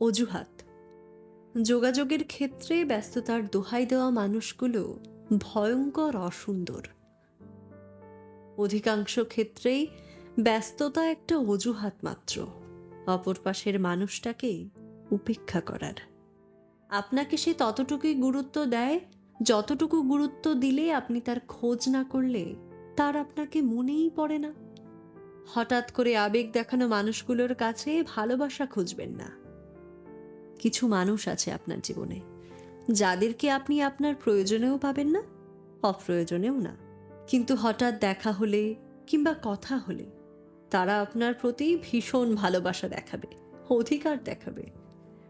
অজুহাত। যোগাযোগের ক্ষেত্রে ব্যস্ততার দোহাই দেওয়া মানুষগুলো ভয়ঙ্কর অসুন্দর। অধিকাংশ ক্ষেত্রেই ব্যস্ততা একটা অজুহাত মাত্র। অপর পাশের মানুষটাকে উপেক্ষা করার। আপনাকে সে ততটুকুই গুরুত্ব দেয়, যতটুকু গুরুত্ব দিলে আপনি তার খোঁজ না করলে তার আপনাকে মনেই পড়ে না। হঠাৎ করে আবেগ দেখানো মানুষগুলোর কাছে ভালোবাসা খুঁজবেন না। কিছু মানুষ আছে আপনার জীবনে। যাদেরকে আপনি আপনার প্রয়োজনেও পাবেন না, অপ্রয়োজনেও না। কিন্তু হঠাৎ দেখা হলে কিংবা কথা হলে তারা আপনার প্রতি ভীষণ ভালোবাসা দেখাবে, অধিকার দেখাবে।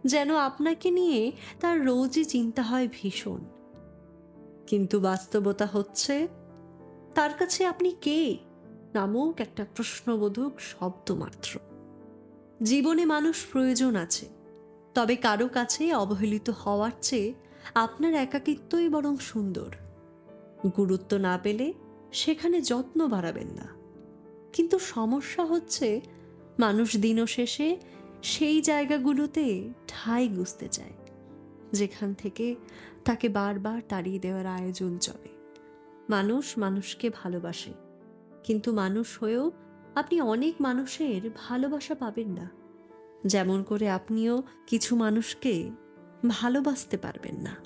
যেন আপনাকে নিয়ে তার রোজই চিন্তা হয় ভীষণ। কিন্তু বাস্তবতা হচ্ছে, তার কাছে আপনি কে? নামক একটা প্রশ্নবোধক শব্দ মাত্র। জীবনে মানুষ প্রয়োজন আছে। তবে কারও কাছে অবহেলিত হওয়ার চেয়ে আপনার একাকিত্বই বরং সুন্দর। গুরুত্ব না পেলে সেখানে যত্ন বাড়াবেন না। কিন্তু সমস্যা হচ্ছে মানুষ দিনও শেষে সেই জায়গাগুলোতে ঠাই গুছতে চায়, যেখান থেকে তাকে বারবার তাড়িয়ে দেওয়ার আয়োজন চলে। মানুষ মানুষকে ভালোবাসে, কিন্তু মানুষ হয়েও আপনি অনেক মানুষের ভালোবাসা পাবেন না। যেমন করে আপনিও কিছু মানুষকে ভালোবাসতে পারবেন না।